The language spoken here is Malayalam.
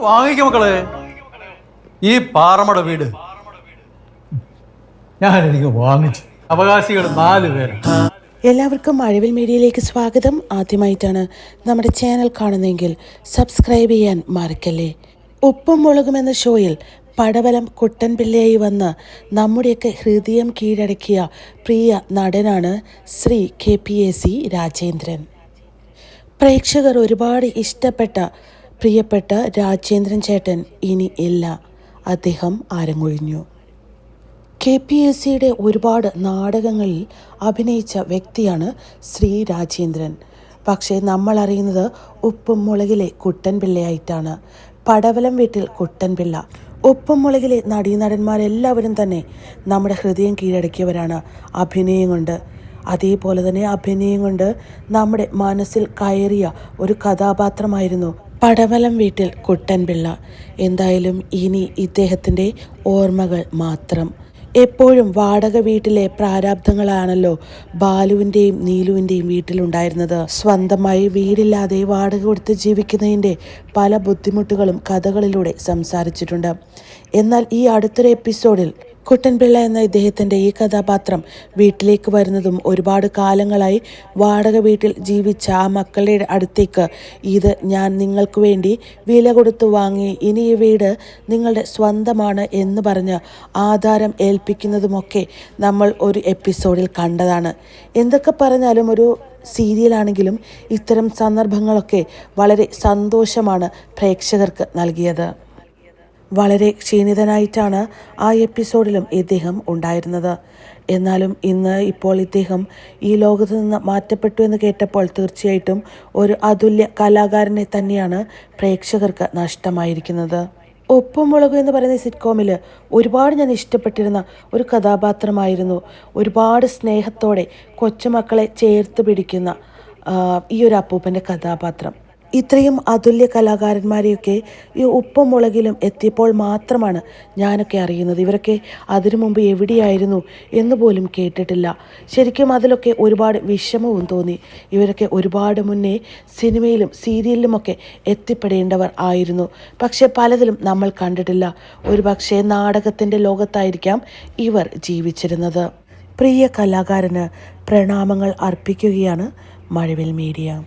വാങ്ങിക്ക മക്കളെ. ഈ പാറമട വീട്. ഞാൻ എനിക്ക് വാങ്ങിച്ചു. അവകാശികൾ നാല് പേര്. എല്ലാവർക്കും മഴവിൽ മീഡിയയിലേക്ക് സ്വാഗതം. ആദ്യമായിട്ടാണ് നമ്മുടെ ചാനൽ കാണുന്നതെങ്കിൽ സബ്സ്ക്രൈബ് ചെയ്യാൻ മറക്കല്ലേ. ഉപ്പും മുളകും എന്ന ഷോയിൽ പടവലം കുട്ടൻപിള്ളയായി വന്ന് നമ്മുടെയൊക്കെ ഹൃദയം കീഴടക്കിയ പ്രിയ നടനാണ് Shri K P A C Rajendran. പ്രേക്ഷകർ ഒരുപാട് ഇഷ്ടപ്പെട്ട പ്രിയപ്പെട്ട രാജേന്ദ്രൻ ചേട്ടൻ ഇനി ഇല്ല. അദ്ദേഹം ആരങ്ങൊഴിഞ്ഞു കെ പി എസ് സിയുടെ ഒരുപാട് നാടകങ്ങളിൽ അഭിനയിച്ച വ്യക്തിയാണ് ശ്രീ രാജേന്ദ്രൻ. പക്ഷേ നമ്മൾ അറിയുന്നത് ഉപ്പും മുളകിലെ കുട്ടൻപിള്ളയായിട്ടാണ് പടവലം വീട്ടിൽ കുട്ടൻപിള്ള ഉപ്പും മുളകിലെ നടീനടന്മാരെല്ലാവരും തന്നെ നമ്മുടെ ഹൃദയം കീഴടക്കിയവരാണ് അഭിനയം കൊണ്ട്. അതേപോലെ തന്നെ അഭിനയം കൊണ്ട് നമ്മുടെ മനസ്സിൽ കയറിയ ഒരു കഥാപാത്രമായിരുന്നു പടവലം വീട്ടിൽ കുട്ടൻപിള്ള. എന്തായാലും ഇനി ഇദ്ദേഹത്തിന്റെ ഓർമ്മകൾ മാത്രം. എപ്പോഴും വാടക വീട്ടിലെ പ്രാരാബ്ദങ്ങളാണല്ലോ ബാലുവിന്റെയും നീലുവിന്റെയും വീട്ടിലുണ്ടായിരുന്നത്. സ്വന്തമായി വീടില്ലാതെ വാടക കൊടുത്ത് ജീവിക്കുന്നതിന്റെ പല ബുദ്ധിമുട്ടുകളും കഥകളിലൂടെ സംസാരിച്ചിട്ടുണ്ട്. എന്നാൽ ഈ അടുത്തൊരു എപ്പിസോഡിൽ കുട്ടൻപിള്ള എന്ന ഇദ്ദേഹത്തിന്റെ ഈ കഥാപാത്രം വീട്ടിലേക്ക് വരുന്നതും ഒരുപാട് കാലങ്ങളായി വാടക വീട്ടിൽ ജീവിച്ച ആ മക്കളുടെ അടുത്തേക്ക് ഇത് ഞാൻ നിങ്ങൾക്ക് വേണ്ടി വില കൊടുത്ത് വാങ്ങി. ഇനി ഈ വീട് നിങ്ങളുടെ സ്വന്തമാണ് എന്ന് പറഞ്ഞ് ആധാരം ഏൽപ്പിക്കുന്നതുമൊക്കെ നമ്മൾ ഒരു എപ്പിസോഡിൽ കണ്ടതാണ്. എന്തൊക്കെ പറഞ്ഞാലും ഒരു സീരിയലാണെങ്കിലും ഇത്തരം സന്ദർഭങ്ങളൊക്കെ വളരെ സന്തോഷമാണ് പ്രേക്ഷകർക്ക് നൽകിയത്. വളരെ ക്ഷീണിതനായിട്ടാണ് ആ എപ്പിസോഡിലും ഇദ്ദേഹം ഉണ്ടായിരുന്നത്. എന്നാലും ഇന്ന് ഇപ്പോൾ ഇദ്ദേഹം ഈ ലോകത്ത് നിന്ന് മാറ്റപ്പെട്ടു എന്ന് കേട്ടപ്പോൾ തീർച്ചയായിട്ടും ഒരു അതുല്യ കലാകാരനെ തന്നെയാണ് പ്രേക്ഷകർക്ക് നഷ്ടമായിരിക്കുന്നത്. ഒപ്പം മുളക് എന്ന് പറയുന്ന സിറ്റ്കോമിൽ ഒരുപാട് ഞാൻ ഇഷ്ടപ്പെട്ടിരുന്ന ഒരു കഥാപാത്രമായിരുന്നു. ഒരുപാട് സ്നേഹത്തോടെ കൊച്ചുമക്കളെ ചേർത്ത് പിടിക്കുന്ന ഈ ഒരു അപ്പൂപ്പന്റെ കഥാപാത്രം. ഇത്രയും അതുല്യ കലാകാരന്മാരെയൊക്കെ ഈ ഉപ്പും മുളകിലും എത്തിയപ്പോൾ മാത്രമാണ് ഞാനൊക്കെ അറിയുന്നത്. ഇവരൊക്കെ അതിനു മുമ്പ് എവിടെയായിരുന്നു എന്ന് പോലും കേട്ടിട്ടില്ല. ശരിക്കും അതിലൊക്കെ ഒരുപാട് വിഷമവും തോന്നി. ഇവരൊക്കെ ഒരുപാട് മുന്നേ സിനിമയിലും സീരിയലിലുമൊക്കെ എത്തിപ്പെടേണ്ടവർ ആയിരുന്നു. പക്ഷെ പലതിലും നമ്മൾ കണ്ടിട്ടില്ല. ഒരു പക്ഷേ നാടകത്തിന്റെ ലോകത്തായിരിക്കാം ഇവർ ജീവിച്ചിരുന്നത്. പ്രിയ കലാകാരന് പ്രണാമങ്ങൾ അർപ്പിക്കുകയാണ് മഴവിൽ മീഡിയ.